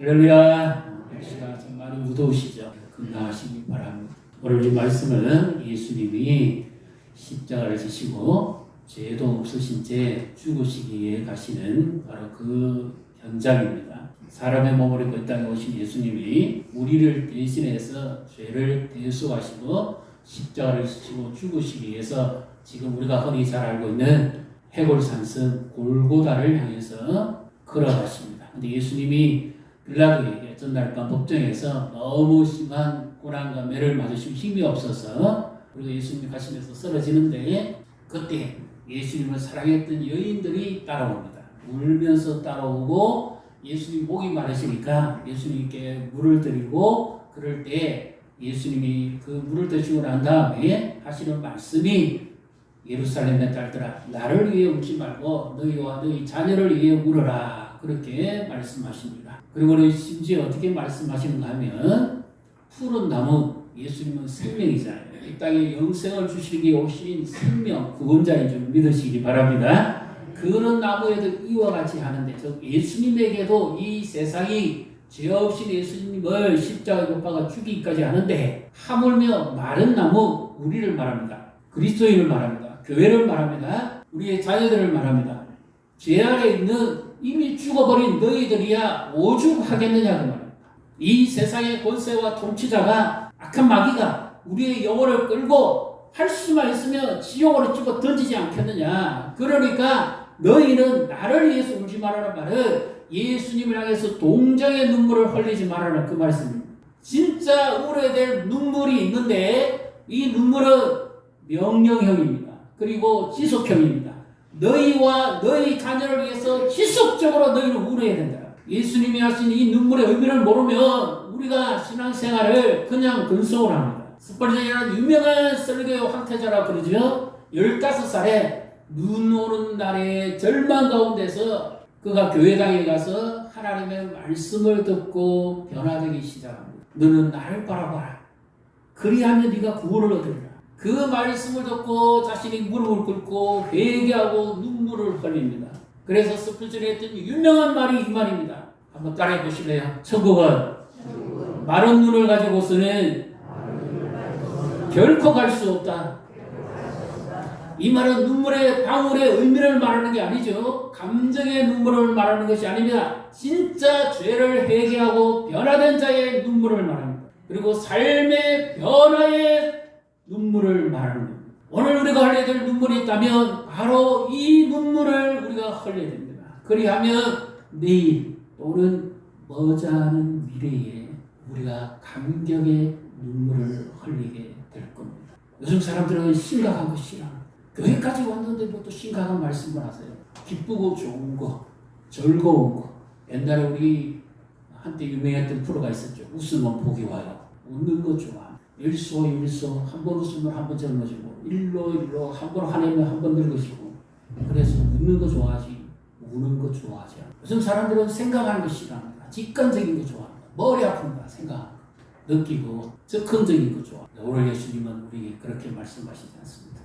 할렐루야. 날씨가 좀 많이 무더우시죠? 건강하시기 바랍니다. 오늘 이 말씀은 예수님이 십자가를 지시고 죄도 없으신 채 죽으시기 위해 가시는 바로 그 현장입니다. 사람의 입고 이 땅에 오신 예수님이 우리를 대신해서 죄를 대수하시고 십자가를 지시고 죽으시기 위해서 지금 우리가 흔히 잘 알고 있는 해골산성 골고다를 향해서 걸어가십니다. 근데 예수님이 빌라도에게 전날 밤 법정에서 너무 심한 고난과 매를 맞으시고 힘이 없어서 그리고 예수님이 가시면서 쓰러지는데 그때 예수님을 사랑했던 여인들이 따라옵니다. 울면서 따라오고 예수님 목이 마르시니까 예수님께 물을 드리고 그럴 때 예수님이 그 물을 드시고 난 다음에 하시는 말씀이 예루살렘의 딸들아 나를 위해 울지 말고 너희와 너희 자녀를 위해 울어라 그렇게 말씀하십니다. 그리고 심지어 어떻게 말씀하시는가 하면 푸른 나무 예수님은 생명이잖아요. 이 땅에 영생을 주시기 오신 생명 구원자인 줄 믿으시기 바랍니다. 그런 나무에도 이와 같이 하는데 즉 예수님에게도 이 세상이 죄 없인 예수님을 십자가에 못 박아 죽이기까지 하는데 하물며 마른 나무 우리를 말합니다. 그리스도인을 말합니다. 교회를 말합니다. 우리의 자녀들을 말합니다. 죄 아래 있는 이미 죽어버린 너희들이야 오죽하겠느냐 그 말입니다. 이 세상의 권세와 통치자가 악한 마귀가 우리의 영혼을 끌고 할 수만 있으면 지옥으로 집어 던지지 않겠느냐. 그러니까 너희는 나를 위해서 울지 말라는 말은 예수님을 향해서 동정의 눈물을 흘리지 말라는 그 말씀입니다. 진짜 울어야 될 눈물이 있는데 이 눈물은 명령형입니다. 그리고 지속형입니다. 너희와 너희 자녀를 위해서 지속적으로 너희는 울어야 된다. 예수님이 하신 이 눈물의 의미를 모르면 우리가 신앙생활을 그냥 근속을 합니다. 스펄전이라는 유명한 설교 황태자라고 그러죠. 15살에 눈 오는 날의 절망 가운데서 그가 교회당에 가서 하나님의 말씀을 듣고 변화되기 시작합니다. 너는 나를 바라봐라. 그리하면 네가 구원을 얻으리라. 그 말씀을 듣고 자신이 무릎을 꿇고 회개하고 눈물을 흘립니다. 그래서 스피처에 했던 유명한 말이 이 말입니다. 한번 따라해 보실래요? 천국은 마른 눈을 가지고서는 결코 갈 수 없다. 이 말은 눈물의 방울의 의미를 말하는 게 아니죠. 감정의 눈물을 말하는 것이 아닙니다. 진짜 죄를 회개하고 변화된 자의 눈물을 말합니다. 그리고 삶의 변화의 눈물을 말하는 겁니다. 오늘 우리가 흘려야 될 눈물이 있다면 바로 이 눈물을 우리가 흘려야 됩니다. 그리하면 내일 또는 머지않은 미래에 우리가 감격의 눈물을 흘리게 될 겁니다. 요즘 사람들은 심각한 거 싫어합니다. 교회까지 왔는데 뭐또 심각한 말씀을 하세요. 기쁘고 좋은 거, 즐거운 거. 옛날에 우리 한때 유명했던 프로가 있었죠. 웃으면 복이 와요. 웃는 거 좋아. 일소 일소 한 번 웃으면 한 번 젊어지고 일로 일로 한 번 화내면 한 번 늙으시고 그래서 웃는 거 좋아하지 우는 거 좋아하지 않아. 요즘 사람들은 생각하는 거 싫어합니다. 직관적인 거 좋아합니다. 머리 아픈다 생각 느끼고 즉흥적인 거 좋아. 오늘 예수님은 우리 그렇게 말씀하시지 않습니다.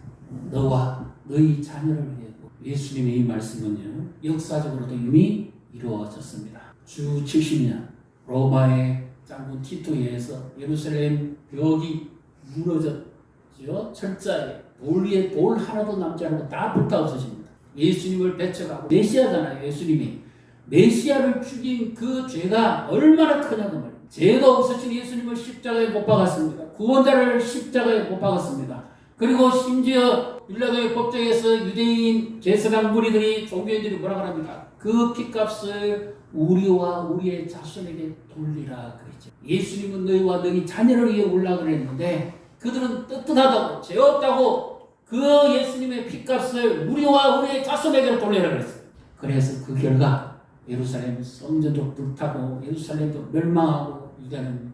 너와 너희 자녀를 위해 예수님의 이 말씀은요 역사적으로도 이미 이루어졌습니다. 주 70년 로마의 장군 티토에 의해서 예루살렘 벽이 무너졌죠. 철자에 돌 위에 돌 하나도 남지 않고 다 불타 없어집니다. 예수님을 배척하고 메시아잖아요. 예수님이 메시아를 죽인 그 죄가 얼마나 크냐고 말이에요. 죄가 없으신 예수님을 십자가에 못 박았습니다. 구원자를 십자가에 못 박았습니다. 그리고 심지어 빌라도의 법정에서 유대인 제사장 무리들이 종교인들이 뭐라 그럽니까? 그 피값을 우리와 우리의 자손에게 돌리라 그랬죠. 예수님은 너희와 너희 자녀를 위해 올라 그랬는데 그들은 뜨뜻하다고 죄 없다고 그 예수님의 피값을 우리와 우리의 자손에게 돌려라 그랬어요. 그래서 그 결과 예루살렘 성전도 불타고 예루살렘도 멸망하고 이제는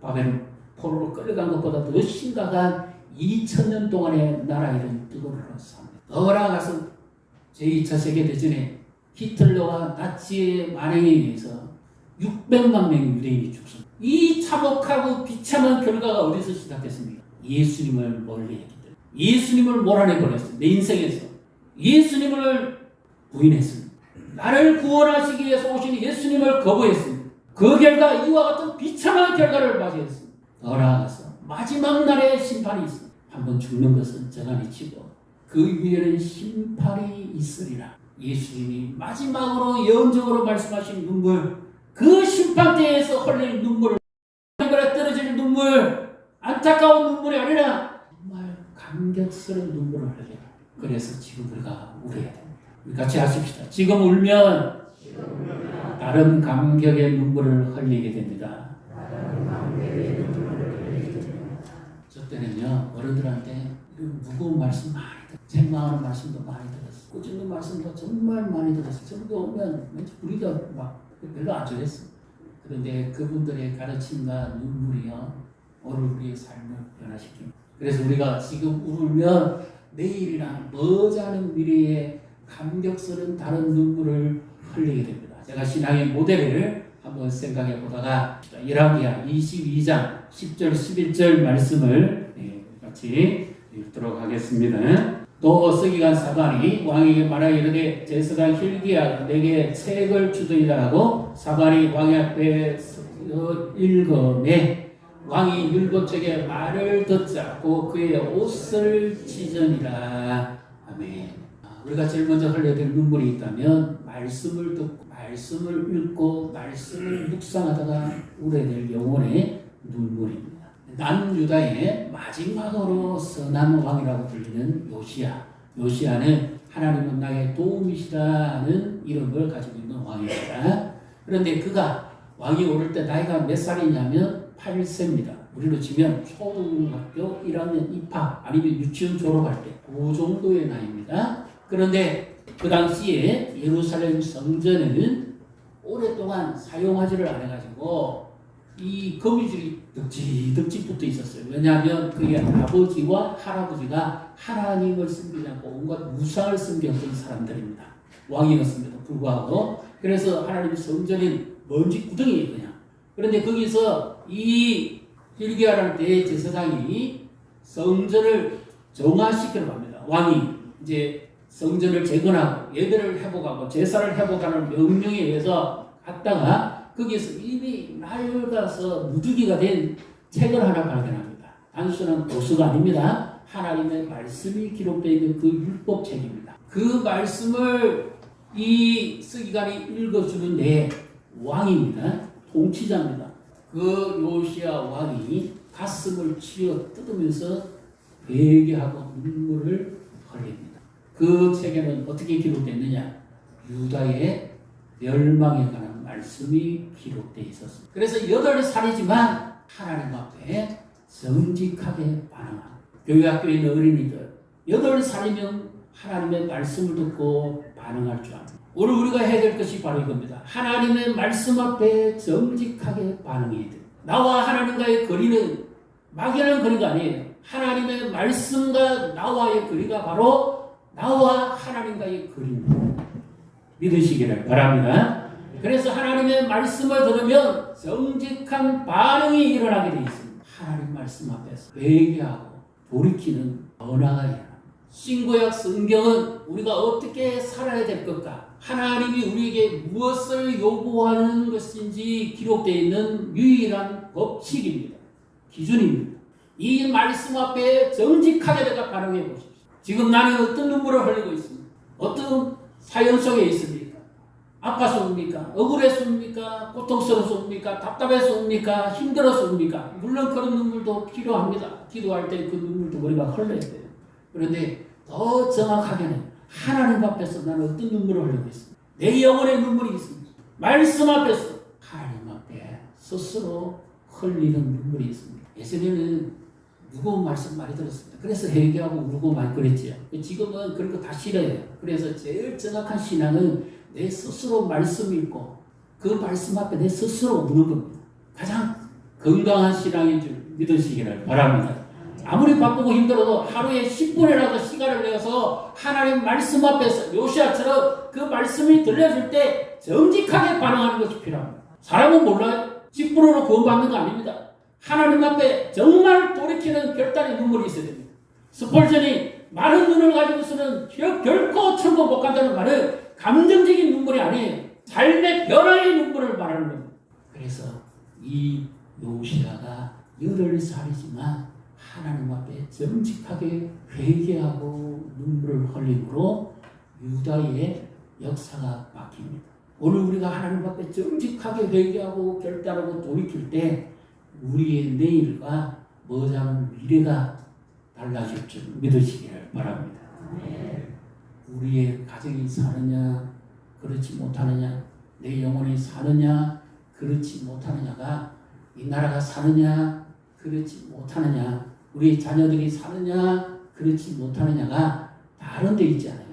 바벨론 포로로 끌려간 것보다 더 심각한 2000년 동안의 나라 이름 더 나아가서 제2차 세계대전에 히틀러와 나치의 만행에 의해서 600만 명의 유대인이 죽습니다. 이 참혹하고 비참한 결과가 어디서 시작됐습니까? 예수님을 멀리했기 때문에 예수님을 몰아내버렸어요. 내 인생에서 예수님을 부인했습니다. 나를 구원하시기 위해서 오신 예수님을 거부했습니다. 그 결과 이와 같은 비참한 결과를 맞이했습니다. 더 나아가서 마지막 날에 심판이 있습니다. 한번 죽는 것은 저간이 치고 그 위에는 심판이 있으리라. 예수님이 마지막으로 예언적으로 말씀하신 눈물, 그 심판대에서 흘릴 눈물을 하늘에 떨어질 눈물, 안타까운 눈물이 아니라 정말 감격스러운 눈물을 흘려라. 그래서 지금 우리가 울어야 됩니다. 같이 하십시다. 지금 울면 다른 감격의 눈물을 흘리게 됩니다. 저 때는요 어른들한테 무거운 말씀 많이 들었어요. 책망하는 말씀도 많이 들었어요. 꾸짖는 말씀도 정말 많이 들었어요. 저도 오면 왠지 우리가 막 별로 안 좋아했어요. 그런데 그분들의 가르침과 눈물이요 오늘 우리의 삶을 변화시킵니다. 그래서 우리가 지금 울면 내일이나 머지않은 미래에 감격스러운 다른 눈물을 흘리게 됩니다. 제가 신앙의 모델을 한번 생각해 보다가 이라기야 22장 10절 11절 말씀을 네, 같이 읽도록 하겠습니다. 또 서기관 사관이 왕에게 말하여 이르되 제사장 힐기야 내게 책을 주더이라 하고 사관이 왕의 앞에 서 읽음에 왕이 율법책에 말을 듣자고 그의 옷을 찢으니라 아멘. 아, 우리가 제일 먼저 흘려야 될 눈물이 있다면 말씀을 듣고 말씀을 읽고 말씀을 묵상하다가 될 영혼의 눈물입니다. 난 유다의 마지막으로 선한 왕이라고 불리는 요시야. 요시야는 하나님은 나의 도움이시라는 이름을 가지고 있는 왕입니다. 그런데 그가 왕이 오를 때 나이가 몇 살이냐면 8세입니다. 우리로 치면 초등학교 1학년 입학 아니면 유치원 졸업할 때 그 정도의 나이입니다. 그런데 그 당시에 예루살렘 성전은 오랫동안 사용하지를 않아가지고 이 거미줄이 덕지덕지 붙어 있었어요. 왜냐하면 그게 아버지와 할아버지가 하나님을 섬기지 않고 온갖 우상을 섬겼던 사람들입니다. 왕이었음에도 불구하고 그래서 하나님 성전인 먼지 구덩이에요 그냥. 그런데 거기서 이 힐기야라는 대제사장이 성전을 정화시키러 갑니다. 왕이 이제 성전을 재건하고 예배를 회복하고 제사를 회복하는 명령에 의해서 갔다가 거기에서 이미 낡아서 무두기가 된 책을 하나 발견합니다. 단순한 도서가 아닙니다. 하나님의 말씀이 기록되어 있는 그 율법책입니다. 그 말씀을 이 서기관이 읽어주는데 왕입니다. 통치자입니다. 그 요시야 왕이 가슴을 치어 뜯으면서 회개하고 눈물을 흘립니다. 그 책에는 어떻게 기록됐느냐? 유다의 멸망에 관한 말씀이 기록되어 있었습니다. 그래서 여덟 살이지만 하나님 앞에 정직하게 반응하고 교회학교에 있는 어린이들 여덟 살이면 하나님의 말씀을 듣고 반응할 줄 압니다. 오늘 우리가 해야 될 것이 바로 이겁니다. 하나님의 말씀 앞에 정직하게 반응해야 돼요. 나와 하나님과의 거리는 막연한 거리가 아니에요. 하나님의 말씀과 나와의 거리가 바로 나와 하나님과의 거리입니다. 믿으시기를 바랍니다. 그래서 하나님의 말씀을 들으면 정직한 반응이 일어나게 되어 있습니다. 하나님 말씀 앞에서 회개하고 돌이키는 변화가 일어납니다. 신구약 성경은 우리가 어떻게 살아야 될 것과 하나님이 우리에게 무엇을 요구하는 것인지 기록되어 있는 유일한 법칙입니다. 기준입니다. 이 말씀 앞에 정직하게 내가 반응해 보십시오. 지금 나는 어떤 눈물을 흘리고 있습니다. 어떤 사연 속에 있습니까? 아파서 웁니까? 답답해서 웁니까? 힘들어서 웁니까? 물론 그런 눈물도 필요합니다. 기도할 때 그 눈물도 우리가 흘러야 돼요. 그런데 더 정확하게는 하나님 앞에서 나는 어떤 눈물을 흘리고 있습니다. 내 영혼의 눈물이 있습니다. 말씀 앞에서 하나님 앞에 스스로 흘리는 눈물이 있습니다. 예전에는 무거운 말씀 많이 들었습니다. 그래서 회개하고 울고 많이 그랬지요. 지금은 그런 거 다 싫어요. 그래서 제일 정확한 신앙은 내 스스로 말씀 읽고 그 말씀 앞에 내 스스로 우는 겁니다. 가장 건강한 신앙인 줄 믿으시기를 바랍니다. 아무리 바쁘고 힘들어도 하루에 10분이라도 시간을 내서 하나님 말씀 앞에서 요시아처럼 그 말씀이 들려줄 때 정직하게 반응하는 것이 필요합니다. 사람은 몰라요. 10분으로 구원받는 거 아닙니다. 하나님 앞에 정말 돌이키는 결단의 눈물이 있어야 됩니다. 스펄전이 많은 눈을 가지고서는 결- 결코 천국 못 간다는 말은 감정적인 눈물이 아니에요. 삶의 변화의 눈물을 말하는 겁니다. 그래서 이 요시아가 여덟 살이지만 하나님 앞에 정직하게 회개하고 눈물을 흘림으로 유다의 역사가 바뀝니다. 오늘 우리가 하나님 앞에 정직하게 회개하고 결단하고 돌이킬 때 우리의 내일과 머지않은 미래가 달라질 줄 믿으시기를 바랍니다. 우리의 가정이 사느냐 그렇지 못하느냐 내 영혼이 사느냐 그렇지 못하느냐가 이 나라가 사느냐 그렇지 못하느냐 우리 자녀들이 사느냐 그렇지 못하느냐가 다른 데 있지 않아요.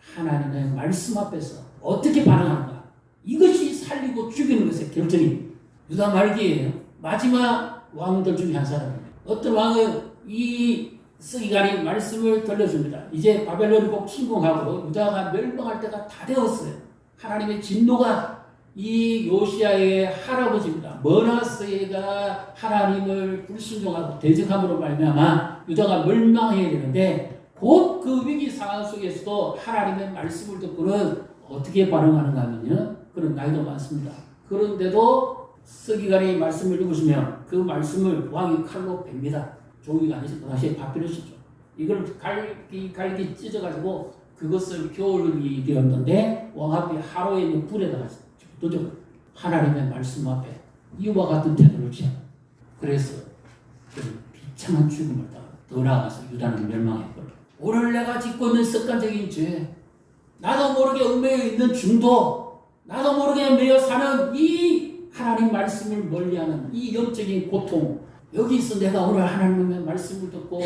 하나님의 말씀 앞에서 어떻게 반응하는가 이것이 살리고 죽이는 것의 결정이 유다 말기예요. 마지막 왕들 중에 한 사람입니다. 어떤 왕은 이 쓰기간이 말씀을 들려줍니다. 이제 바벨론이 꼭 침공하고 유다가 멸망할 때가 다 되었어요. 하나님의 진노가 이 요시아의 할아버지입니다. 머나스가 하나님을 불순종하고 대적함으로 말미암아 유다가 멸망해야 되는데 곧 그 위기 상황 속에서도 하나님의 말씀을 듣고는 어떻게 반응하는가 하면요. 그런 나이도 많습니다. 그런데도 쓰기간이 말씀을 읽으시면 그 말씀을 왕이 칼로 뺍니다. 아니죠. 그 당시에 파피루스죠. 이걸 갈기 갈기 찢어가지고 그것을 겨울이 되었는데 왕 앞에 하루에 있는 불에다가 던져 하나님의 말씀 앞에 이와 같은 태도를 취하. 그래서 그 비참한 죽음을 더, 더 나아가서 유다는 멸망했거든. 오늘 내가 짓고 있는 습관적인 죄, 나도 모르게 얽매여 있는 중도, 나도 모르게 매여 사는 이 하나님 말씀을 멀리하는 이 영적인 고통, 여기서 내가 오늘 하나님의 말씀을 듣고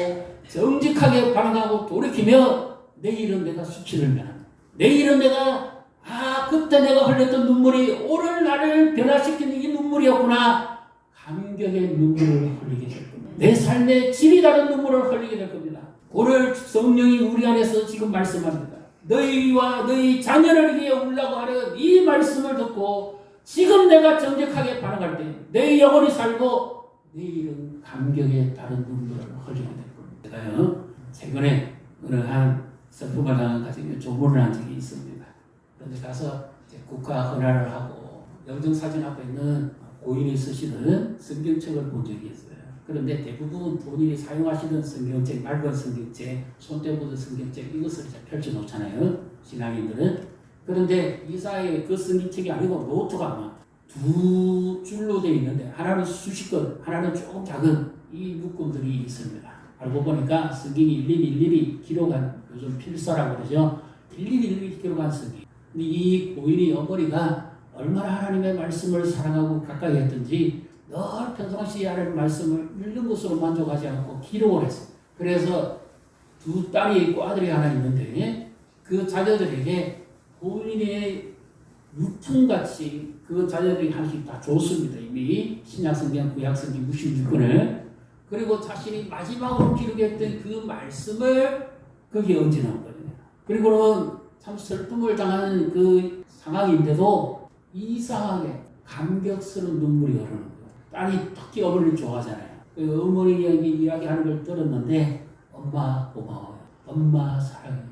정직하게 반응하고 돌이키며 내일은 내가 수치를 면한다. 내일은 내가 아 그때 내가 흘렸던 눈물이 오늘 나를 변화시키는 이 눈물이었구나. 감격의 눈물을 흘리게 될 겁니다. 내 삶의 질이 다른 눈물을 흘리게 될 겁니다. 오늘 성령이 우리 안에서 지금 말씀합니다. 너희와 너희 자녀를 위해 울라고 하는 이 말씀을 듣고 지금 내가 정직하게 반응할 때 내 영혼이 살고 내일은 감격에 다른 눈물을 흘리게 될 겁니다. 제가요 최근에 어느 한 성품을 당한 가정에 조문을 한 적이 있습니다. 그런데 가서 국가 헌화를 하고 영정 사진 앞에 있는 고인이 쓰시는 성경책을 본 적이 있어요. 그런데 대부분 본인이 사용하시는 성경책, 맑은 성경책, 손때 묻은 성경책 이것을 펼쳐 놓잖아요. 신앙인들은. 그런데 이사의 그 성경책이 아니고 노트가 막 두 줄로 되어 있는데 하나는 수십 건, 하나는 조금 작은 이 묶음들이 있습니다. 알고 보니까 성경이 일일이 일일이 기록한 요즘 필사라고 그러죠. 일일이 일일이 기록한 성경. 근데 이 고인이 어머니가 얼마나 하나님의 말씀을 사랑하고 가까이 했던지 늘 평상시에 하나님 말씀을 읽는 것으로 만족하지 않고 기록을 했어요. 그래서 두 딸이 있고 아들이 하나 있는데 그 자녀들에게 본인의 유품같이 그 자녀들이 하나씩 다 줬습니다. 이미 신약성경, 구약성경 66권을 그리고 자신이 마지막으로 기록했던 그 말씀을 거기에 얹어놓은 거예요. 그리고는 참 슬픔을 당하는 그 상황인데도 이상하게 감격스러운 눈물이 흐르는 거예요. 딸이 특히 어머니를 좋아하잖아요. 그 어머니 이야기, 이야기하는 걸 들었는데 엄마 고마워요. 엄마 사랑해요.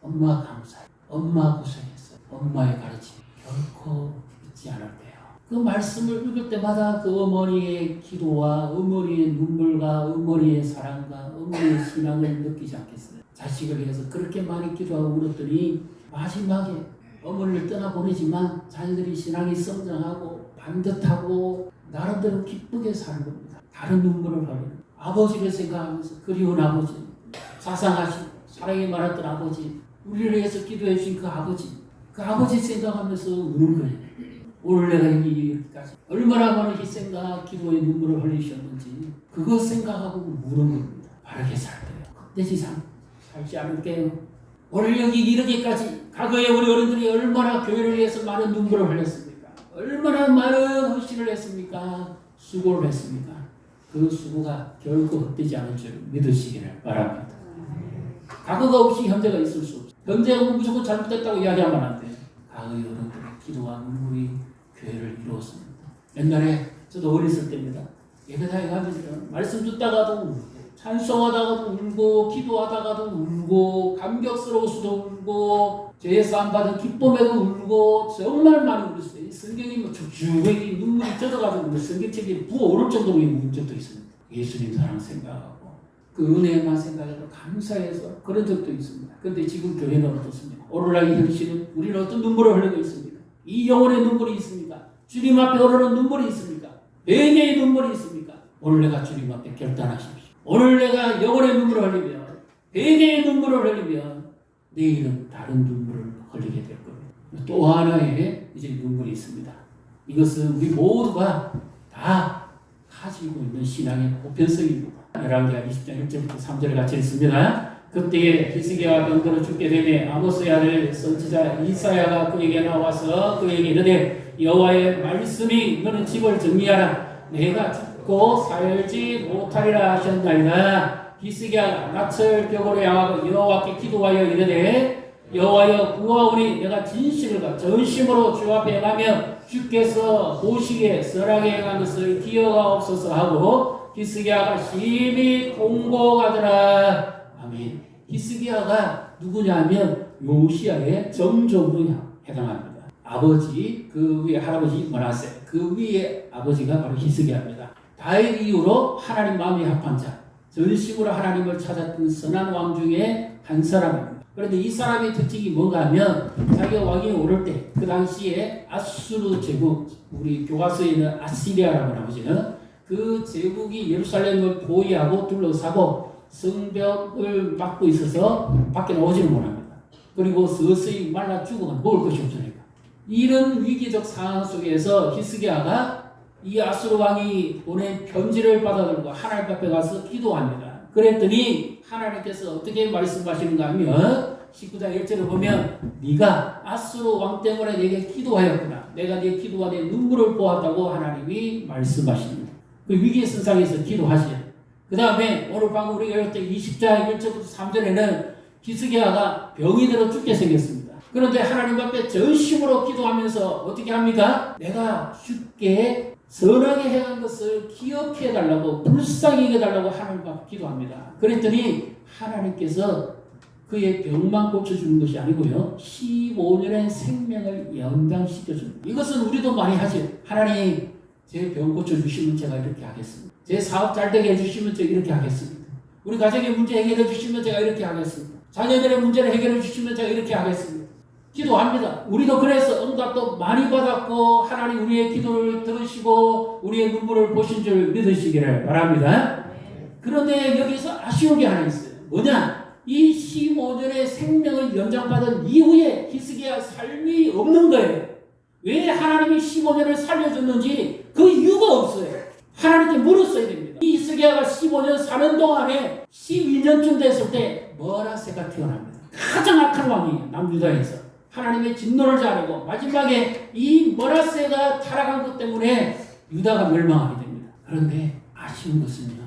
엄마 감사해요. 엄마 고생했어요. 엄마의 가르침 결코 잊지 않을 때요. 그 말씀을 읽을 때마다 그 어머니의 기도와 어머니의 눈물과 어머니의 사랑과 어머니의 신앙을 느끼지 않겠어요. 자식을 위해서 그렇게 많이 기도하고 울었더니 마지막에 어머니를 떠나보내지만 자녀들이 신앙이 성장하고 반듯하고 나름대로 기쁘게 사는 겁니다. 다른 눈물을 흘리는 아버지를 생각하면서 그리운 아버지 자상하시고 사랑이 많았던 아버지 우리를 위해서 기도해 주신 그 아버지 그 아버지 생각하면서 우는 거예요. 오늘 내가 여기까지 얼마나 많은 희생과 기도의 눈물을 흘리셨는지 그거 생각하고 우는 겁니다. 바르게 살 거예요. 흑돼지 삶 살지 않을게요. 오늘 여기 이르기까지 과거에 우리 어른들이 얼마나 교회를 위해서 많은 눈물을 흘렸습니까? 얼마나 많은 헌신을 했습니까? 수고를 했습니까? 그 수고가 결코 헛되지 않을 줄 믿으시기를 바랍니다. 과거가 없이 현재가 있을 수 없어. 현재가 무조건 잘못됐다고 이야기하면 안 돼. 과거의 어른들의 기도와 눈물이 교회를 이루었습니다. 옛날에 저도 어렸을 때입니다. 예배당에 가면 말씀 듣다가도 찬송하다가도 울고 기도하다가도 울고 감격스러워서도 울고 죄 사함 받은 기쁨에도 울고 정말 많이 울었어요. 이 성경이 뭐 쭉쭉하게 눈물이 젖어가지고 뭐 성경책이 부어오를 정도로 울 적도 있습니다. 예수님 사랑 생각하고 그 은혜만 생각해도 감사해서 그런 적도 있습니다. 그런데 지금 교회는 어떻습니까? 오늘날 이 현실은 우리는 어떤 눈물을 흘리고 있습니까? 이 영혼의 눈물이 있습니까? 주님 앞에 오르는 눈물이 있습니까? 배개의 눈물이 있습니까? 오늘 내가 주님 앞에 결단하십시오. 오늘 내가 영혼의 눈물을 흘리면 배개의 눈물을 흘리면 내일은 다른 눈물을 흘리게 될 겁니다. 또 하나의 이제 눈물이 있습니다. 이것은 우리 모두가 다 가지고 있는 신앙의 보편성입니다. 11개 20장 1절부터 3절을 같이 읽습니다. 그때에 히스기야와 병들어 죽게 되매 아모스의 아들 선지자 이사야가 그에게 나와서 그에게 이르되 여호와의 말씀이 너는 집을 정리하라. 내가 죽고 살지 못하리라 하셨나이다. 히스기야가 낯을 벽으로 향하고 여호와께 기도하여 이르되 여호와여 구하오니 내가 진실과 전심으로 주 앞에 행하며 주께서 보시기에 선하게 행한 것을 기억하옵소서 하고 히스기야가 심히 공고하더라 아멘. 히스기야가 누구냐면 요시야의 정조부에 해당합니다. 아버지 그 위에 할아버지 머나세. 그 위에 아버지가 바로 히스기야입니다. 다윗 이후로 하나님 마음이 합한 자 전심으로 하나님을 찾았던 선한 왕 중에 한 사람입니다. 그런데 이 사람의 특징이 뭔가 하면 자기가 왕위에 오를 때 그 당시에 아수르 제국 우리 교과서에 있는 아시리아라고 나오지는 그 제국이 예루살렘을 보위하고 둘러싸고 성벽을 막고 있어서 밖에 나오지를 못합니다. 그리고 서서히 말라 죽어가 먹을 것이 없으니까 이런 위기적 상황 속에서 히스기야가 이 아수르 왕이 보낸 편지를 받아들고 하나님 앞에 가서 기도합니다. 그랬더니 하나님께서 어떻게 말씀하시는가 하면 19장 1절을 보면 네가 아수르 왕 때문에 내게 기도하였구나. 내가 네 기도와 내 눈물을 보았다고 하나님이 말씀하십니다. 그 위기의 선상에서 기도하시죠. 그 다음에 오늘 방금 우리가 때 20장 1절부터 3절에는 기스기야가 병이 들어 죽게 생겼습니다. 그런데 하나님 앞에 전심으로 기도하면서 어떻게 합니까? 내가 죽게 선하게 행한 것을 기억해 달라고 불쌍히 여겨 달라고 하나님 앞에 기도합니다. 그랬더니 하나님께서 그의 병만 고쳐주는 것이 아니고요. 15년의 생명을 연장시켜 줍니다. 이것은 우리도 많이 하죠. 하나님 제 병 고쳐주시면 제가 이렇게 하겠습니다. 제 사업 잘 되게 해주시면 제가 이렇게 하겠습니다. 우리 가정의 문제 해결해 주시면 제가 이렇게 하겠습니다. 자녀들의 문제를 해결해 주시면 제가 이렇게 하겠습니다. 기도합니다. 우리도 그래서 응답도 많이 받았고 하나님 우리의 기도를 들으시고 우리의 눈물을 보신 줄 믿으시기를 바랍니다. 그런데 여기서 아쉬운 게 하나 있어요. 뭐냐? 이 15년의 생명을 연장받은 이후에 히스기야 삶이 없는 거예요. 왜 하나님이 15년을 살려줬는지 없어요. 하나님께 물었어야 됩니다. 이 히스기야가 15년 사는 동안에 12년쯤 됐을 때 머라세가 태어납니다. 가장 악한 왕이에요. 남유다에서. 하나님의 진노를 자르고 마지막에 이 머라세가 타락한 것 때문에 유다가 멸망하게 됩니다. 그런데 아쉬운 것은요.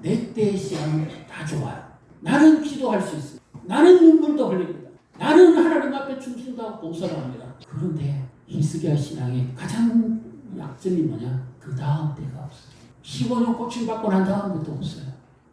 내 때의 시간은 다 좋아요. 나는 기도할 수 있어요. 나는 눈물도 흘립니다. 나는 하나님 앞에 춤춘다 고 봉사를 합니다. 그런데 히스기야 신앙의 가장 약점이 뭐냐? 그 다음 때가 없어요. 15년 고침받고 난 다음부터 없어요.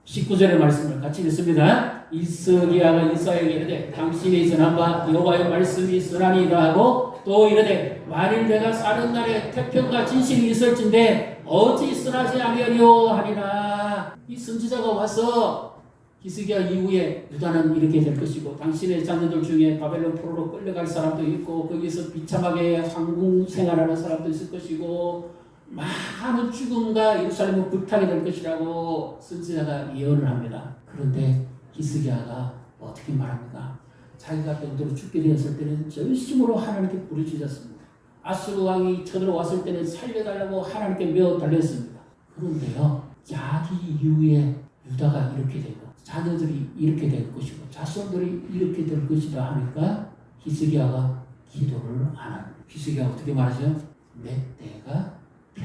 19절의 말씀을 같이 읽습니다. 이스기야가 이사에게 이르되 당신이 선한 바 여호와의 말씀이 선하니이다 하고 또 이르되 만일 내가 사는 날에 태평과 진실이 있을진데 어찌 선하지 아니하리요 하리라 이 선지자가 와서 히스기야 이후에 유다는 이렇게 될 것이고 당신의 자녀들 중에 바벨론 포로로 끌려갈 사람도 있고 거기서 비참하게 항공 생활하는 사람도 있을 것이고 많은 죽음과 예루살렘을 불타게 될 것이라고 선지자가 예언을 합니다. 그런데 히스기야가 어떻게 말합니까? 자기가 병들어 죽게 되었을 때는 전심으로 하나님께 부르짖었습니다. 아수르 왕이 쳐들어왔을 때는 살려달라고 하나님께 메어 달렸습니다. 그런데요, 자기 이후에 유다가 이렇게 되고 자녀들이 이렇게 될 것이고 자손들이 이렇게 될 것이다 하니까 히스기야가 기도를 안 합니다. 히스기야가 어떻게 말하죠? 내 때가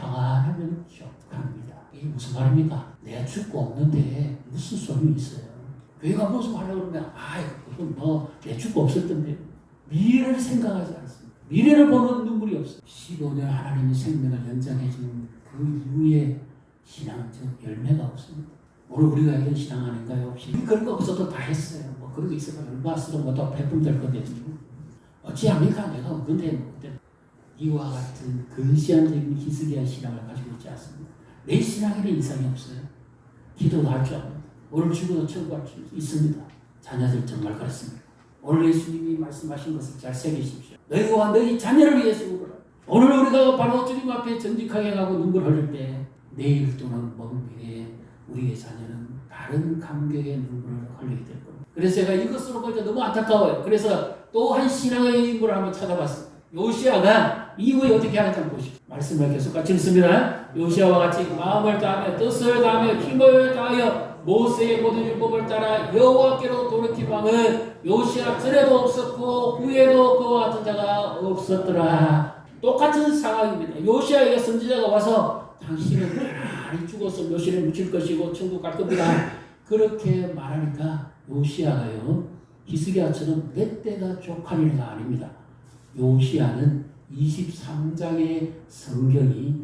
평안하면 기억합니다. 이게 무슨 말입니까? 내가 죽고 없는데 무슨 소용이 있어요? 교회가 무슨 하려고 그러면 아이 그건 뭐내 죽고 없을 텐데 미래를 생각하지 않습니다. 미래를 보는 눈물이 없어요. 15년 하나님이 생명을 연장해 준그 이후에 신앙은 저 열매가 없습니다. 오늘 우리가 이런 신앙 아닌가요? 그런 거 없어도 다 했어요. 뭐 그런 거 있으면 얼마 쓰던 것도 배품될 건데 어찌합니까? 내가 근데 뭐 근데 이와 같은 근시안적인 기스기한 신앙을 가지고 있지 않습니다. 내 신앙에는 이상이 없어요. 기도도 할 줄 압니다. 오늘 죽어도 천국할 수 있습니다. 자녀들 정말 그렇습니다. 오늘 예수님이 말씀하신 것을 잘 새기십시오. 너희와 너희 자녀를 위해서 울어라. 오늘 우리가 바로 주님 앞에 정직하게 가고 눈물 흘릴 때 내일 또는 먼 미래에 우리의 자녀는 다른 감격의 눈물을 흘리게 될 겁니다. 그래서 제가 이것으로 보니까 너무 안타까워요. 그래서 또 한 신앙의 인물을 한번 찾아봤습니다. 요시아가 이후에 어떻게 하는지 한번 보십시오. 말씀을 계속 같이 읽습니다. 요시아와 같이 마음을 다하며 뜻을 다하며 힘을 다하여 모세의 모든 율법을 따라 여호와께로 돌이키방은 요시아 전에도 없었고 후에도 그와 같은 자가 없었더라. 똑같은 상황입니다. 요시아에게 선지자가 와서 당신은 많이 죽어서 묘실에 묻힐 것이고 천국 갈 겁니다. 그렇게 말하니까 요시아가요 히스기야처럼 몇 대가 족한 일가 아닙니다. 요시아는 23장의 성경이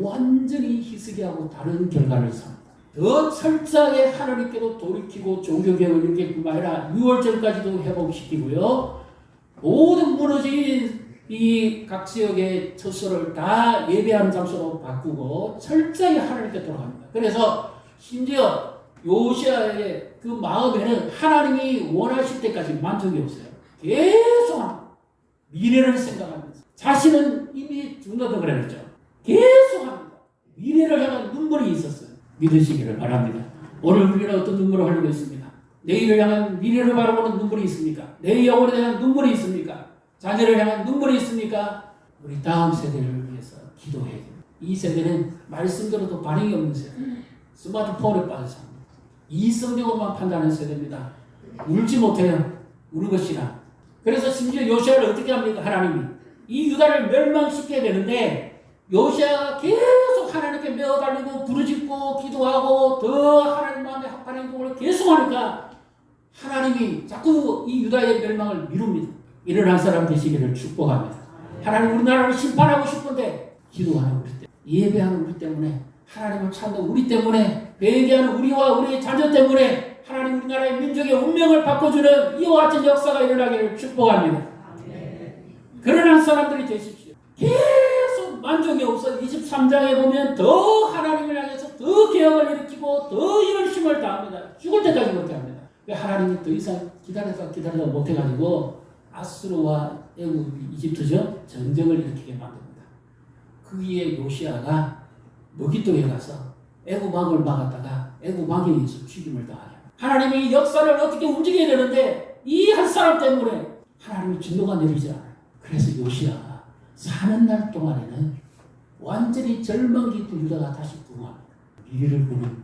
완전히 히스기야하고 다른 결과를 삽니다. 더 철저하게 하나님께도 돌이키고 종교개혁을 이렇게 아니라 6월절까지도 회복시키고요. 모든 무너진 이 각 지역의 처소를 다 예배하는 장소로 바꾸고 철저히 하나님께 돌아갑니다. 그래서 심지어 요시아의 그 마음에는 하나님이 원하실 때까지 만족이 없어요. 계속. 미래를 생각하면서 자신은 이미 죽는다고 그랬죠. 계속 합니다. 미래를 향한 눈물이 있었어요. 믿으시기를 바랍니다. 오늘 우리는 어떤 눈물을 흘리고 있습니까? 내일을 향한 미래를 바라보는 눈물이 있습니까? 내 영혼에 대한 눈물이 있습니까? 자녀를 향한 눈물이 있습니까? 우리 다음 세대를 위해서 기도해야 됩니다. 이 세대는 말씀 들어도 반응이 없는 세대. 스마트폰에 빠져 삽니다. 이성적으로만 판단하는 세대입니다. 울지 못해요. 우는 것이나. 그래서 심지어 요시아를 어떻게 합니까? 하나님이. 이 유다를 멸망시켜야 되는데 요시아가 계속 하나님께 매어달리고 부르짖고 기도하고 더 하나님 마음에 합한 행동을 계속 하니까 하나님이 자꾸 이 유다의 멸망을 미룹니다. 일어난 사람 되시기를 축복합니다. 하나님 우리나라를 심판하고 싶은데 기도하는 우리 때문에 예배하는 우리 때문에 하나님을 찾는 우리 때문에 회개하는 우리와 우리의 자녀 때문에 하나님 우리나라의 민족의 운명을 바꿔주는 이와 같은 역사가 일어나기를 축복합니다. 그러한 사람들이 되십시오. 계속 만족이 없어 23장에 보면 더 하나님을 향해서 더 개혁을 일으키고 더 열심을 다합니다. 죽을 때까지 못합니다. 하나님이 더 이상 기다려서 기다려서 못해가지고 아수르와 애굽 이집트죠 전쟁을 일으키게 만듭니다. 거기에 요시아가 무기토에 가서 애굽 왕을 막았다가 애굽 왕에 의해서 죽임을 당하게 하나님이 역사를 어떻게 움직여야 되는데 이 한 사람 때문에 하나님이 진노가 않아요. 그래서 요시아가 사는 날 동안에는 완전히 절망 깊은 유다가 다시 부흥합니다. 미래를 보는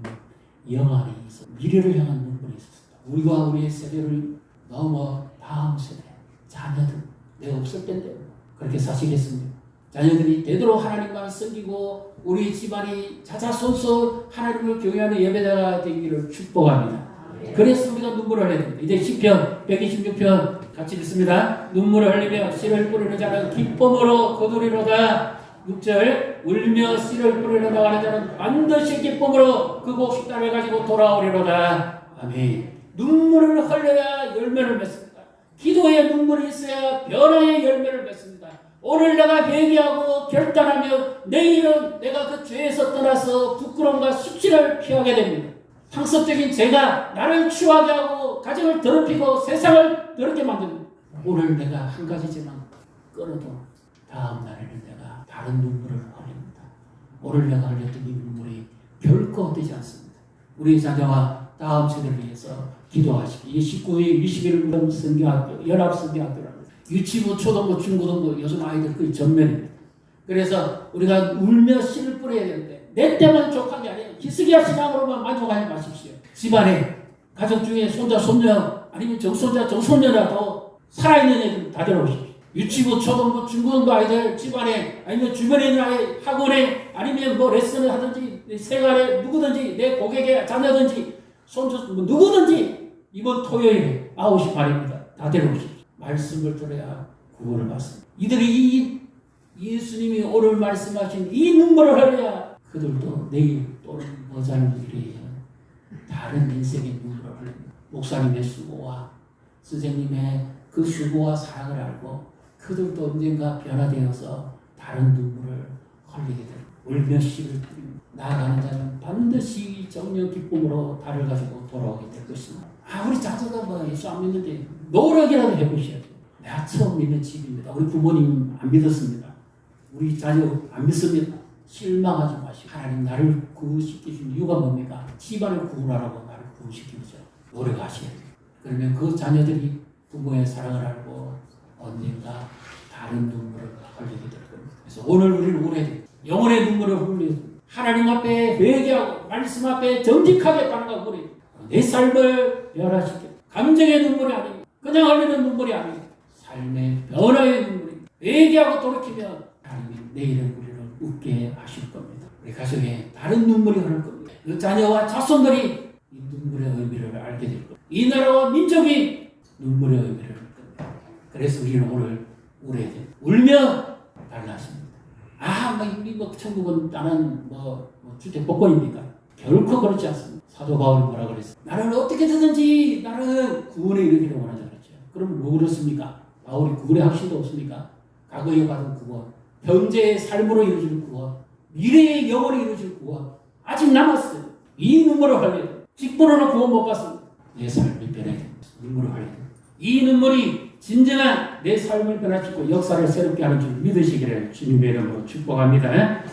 영안이 있어 미래를 향한 눈물이 있었습니다. 우리와 우리의 세대를 넘어 다음 세대 자녀들 내가 없을 텐데 그렇게 사시겠습니까? 자녀들이 되도록 하나님만 섬기고 우리 집안이 자자손손 하나님을 경외하는 예배자가 되기를 축복합니다. 그래서 우리가 눈물을 흘려야 됩니다. 이제 10편, 126편 같이 읽습니다. 눈물을 흘리며 씨를 뿌리는 자는 기쁨으로 거두리로다. 6절 울며 씨를 뿌리러 나가는 자는 반드시 기쁨으로 그 곡 식단을 가지고 돌아오리로다. 아멘. 눈물을 흘려야 열매를 맺습니다. 기도에 눈물이 있어야 변화의 열매를 맺습니다. 오늘 내가 회개하고 결단하며 내일은 내가 그 죄에서 떠나서 부끄러움과 수치를 피하게 됩니다. 상습적인 죄가 나를 추하게 하고 가정을 더럽히고 세상을 더럽게 만듭니다. 오늘 내가 한 가지지만 끊어도 다음 날에는 내가 다른 눈물을 흘립니다. 오늘 내가 흘렸던 이 눈물이 결코 되지 않습니다. 우리 자녀와 다음 세대를 위해서 기도하시기. 이 19일, 20일 성경학교, 연합성경학교라고 유치부, 초등부, 중고등부 요즘 아이들 거의 전면입니다. 그래서 우리가 울며 씨를 뿌려야 되는데 내 때만 족한 게 아니에요. 기스기야 신앙으로만 만족하지 마십시오. 집안에 가족 중에 손자, 손녀 아니면 정손자, 정손녀라도 살아있는 애들 다 데려오십시오. 유치부, 초등부, 중고등부 아이들 집안에 아니면 주변에 있는 아이 학원에 아니면 뭐 레슨을 하든지 내 생활에 누구든지 내 고객의 자녀든지 손주 뭐 누구든지 이번 토요일에 9시 반입니다. 다 데려오십시오. 말씀을 들어야 구원을 받습니다. 이들이 이 예수님이 오늘 말씀하신 이 눈물을 흘려야 그들도 내일 또는 일에 다른 인생의 흘립니다. 목사님의 수고와 선생님의 그 수고와 사랑을 알고 그들도 언젠가 변화되어서 다른 눈물을 흘리게 됩니다. 울며 씨를. 나아가는 자는 반드시 정령 기쁨으로 달을 가지고 돌아오게 될 것입니다. 아무리 자녀가 뭐 예수 안 믿는데 노력이라도 해보셔야 돼요. 내가 처음 믿는 집입니다. 우리 부모님 안 믿었습니다. 우리 자녀 안 믿습니다. 실망하지 마시고 하나님 나를 구원시키신 이유가 뭡니까? 집안을 구원하라고 나를 구원시키죠. 노력하셔야 돼요. 그러면 그 자녀들이 부모의 사랑을 알고 언젠가 다른 눈물을 흘리게 될 겁니다. 그래서 오늘 우리는 울어야 돼요. 영혼의 눈물을 흘려야. 하나님 앞에 회개하고 말씀 앞에 정직하게 반응하고 그래요. 내 삶을 변화시켜. 감정의 눈물이 아니고 그냥 흘리는 눈물이 아니고 삶의 변화의 눈물이 회개하고 돌이키면 하나님이 내일은 우리를 웃게 가정에 다른 눈물이 흐를 겁니다. 그 자녀와 자손들이 이 눈물의 의미를 알게 될 겁니다. 이 나라와 민족이 눈물의 의미를 알 겁니다. 그래서 우리는 오늘 울어야 돼요. 울며 달라집니다. 아, 뭐, 우리 뭐, 천국은 나는 뭐, 뭐 주택 복권입니까? 결코 그렇지 않습니다. 사도 바울이 뭐라 그랬어요? 나는 어떻게 되든지 나는 구원에 이르기를 원하자 그랬죠. 그럼 뭐 그렇습니까? 바울이 구원의 확신도 없습니까? 과거에 받은 구원, 현재의 삶으로 이루어질 구원, 미래의 영원히 이루어질 구원 아직 남았어요. 이 눈물을 돼요. 직분으로 구원 못 받습니다. 내 삶이 됩니다. 눈물을 돼요. 이 눈물이 진정한 내 삶을 변화시키고 역사를 새롭게 하는 줄 믿으시기를 주님의 이름으로 축복합니다.